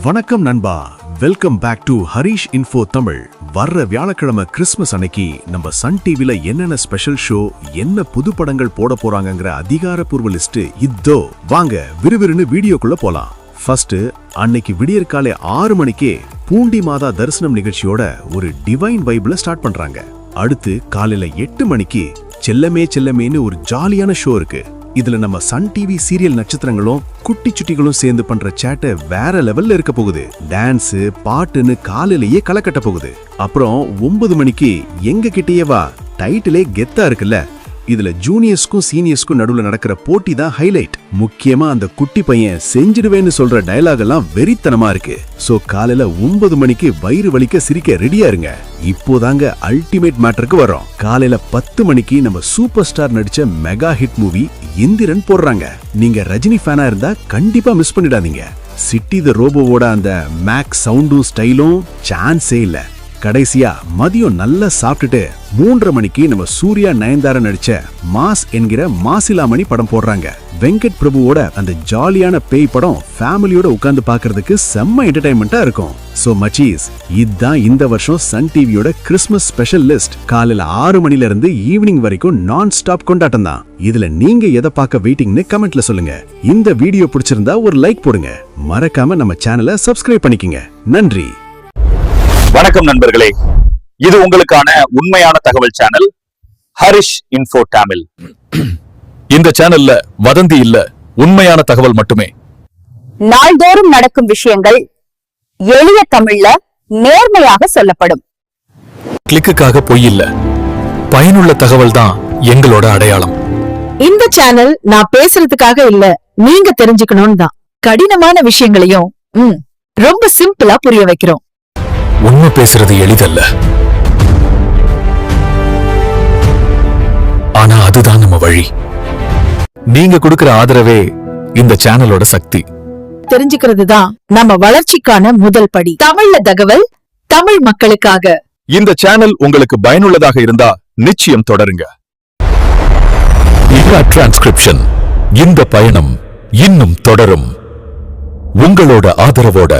வணக்கம் நண்பா. Welcome back to Harish info Tamil வர்ற வியாழக்கிழமை கிறிஸ்மஸ் அன்னைக்கு நம்ம சன் டிவில என்னென்ன ஸ்பெஷல் ஷோ என்ன புது படங்கள் போட போறாங்கங்கிற அதிகாரப்பூர்வ லிஸ்ட் இதோ வாங்க விறுவிறுன்னு வீடியோக்குள்ள போலாம். ஃபர்ஸ்ட் அன்னைக்கு விடியற்காலை ஆறு மணிக்கே பூண்டி மாதா தரிசனம் நிகழ்ச்சியோட ஒரு டிவைன் பைபிள ஸ்டார்ட் பண்றாங்க. அடுத்து காலையில எட்டு மணிக்கு செல்லமே செல்லமேன்னு ஒரு ஜாலியான ஷோ இருக்கு. இதுல நம்ம சன் டிவி சீரியல் நட்சத்திரங்களும் குட்டி சுட்டிகளும் சேர்ந்து பண்ற சேட்டை வேற லெவல்ல இருக்க போகுது. டான்ஸ் பாட்டுன்னு காலையிலேயே களை கட்ட போகுது. அப்புறம் ஒன்பது மணிக்கு எங்க கிட்டேயே வா டைட்டிலே கெத்தா இருக்குல்ல. இதுல ஜூனியர்ஸ்க்கும் சீனியர்ஸ்க்கும் நடுவுல நடக்கிற போட்டி தான் ஹைலைட் முக்கியமா அந்த குட்டி பையன் செஞ்சிடுவேன்னு சொல்ற டயலாக் எல்லாம் வெறித்தனமா இருக்கு. சோ காலையில ஒன்பது மணிக்கு வயிறு வலிக்க சிரிக்க ரெடியா இருங்க. இப்போதாங்க அல்டிமேட் மேட்டருக்கு வரோம் காலையில பத்து மணிக்கு நம்ம சூப்பர் ஸ்டார் நடிச்ச மெகா ஹிட் மூவி இந்திரன் போடுறாங்க. நீங்க ரஜினி ஃபேனா இருந்தா கண்டிப்பா மிஸ் பண்ணிடாதீங்க. சிட்டி த ரோபோவோட அந்த மேக் சவுண்டும் ஸ்டைலும் சான்ஸே இல்லை. கடைசியா மதியம் நல்லா சாப்பிட்டுட்டு மூன்றரை மணிக்கு நம்ம சூர்யா நயன்தாரா நடிச்ச மாஸ் என்கிற மாசிலாமணி படம் போடுறாங்க. வெங்கட் பிரபுவோட அந்த ஜாலியான பேய் படம் ஃபேமிலியோட உட்கார்ந்து பாக்குறதுக்கு செம்ம என்டர்டைன்மெண்டா இருக்கும். சோ மச்சீஸ் இதுதான் இந்த வருஷம் சன் டிவியோட கிறிஸ்மஸ் ஸ்பெஷல் லிஸ்ட் காலையில ஆறு மணில இருந்து ஈவினிங் வரைக்கும் நான் ஸ்டாப் கொண்டாட்டம் தான். இதுல நீங்க எதை பார்க்க வெயிட்டிங்னு கமெண்ட்ல சொல்லுங்க. இந்த வீடியோ பிடிச்சிருந்தா ஒரு லைக் போடுங்க. மறக்காம நம்ம சேனலை சப்ஸ்கிரைப் பண்ணிக்கங்க. நன்றி. வணக்கம் நண்பர்களே. இது உங்களுக்கான உண்மையான தகவல் சேனல் ஹரிஷ் இன்ஃபோ தமிழ் இந்த சேனல்ல வதந்தி இல்ல உண்மையான தகவல் மட்டுமே. நாள்தோறும் நடக்கும் விஷயங்கள் எளிய தமிழ்ல நேர்மையாக சொல்லப்படும். கிளிக்குக்காக பொய் இல்ல. பயனுள்ள தகவல் தான் எங்களோட அடையாளம். இந்த சேனல் நான் பேசுறதுக்காக இல்ல நீங்க தெரிஞ்சுக்கணும்னு தான். கடினமான விஷயங்களையும் ம், ரொம்ப சிம்பிளா புரிய வைக்கிறோம். உண்மை பேசுறது எளிதல்ல. ஆனா அதுதான் நம்ம வழி. நீங்க கொடுக்கிற ஆதரவே இந்த சேனலோட சக்தி. தெரிஞ்சுக்கிறது தான் நம்ம வளர்ச்சிக்கான முதல் படி. தமிழ்ல தகவல் தமிழ் மக்களுக்காக. இந்த சேனல் உங்களுக்கு பயனுள்ளதாக இருந்தா நிச்சயம் தொடருங்க. டிரான்ஸ்கிரிப்ஷன் இந்த பயணம் இன்னும் தொடரும். உங்களோட ஆதரவோட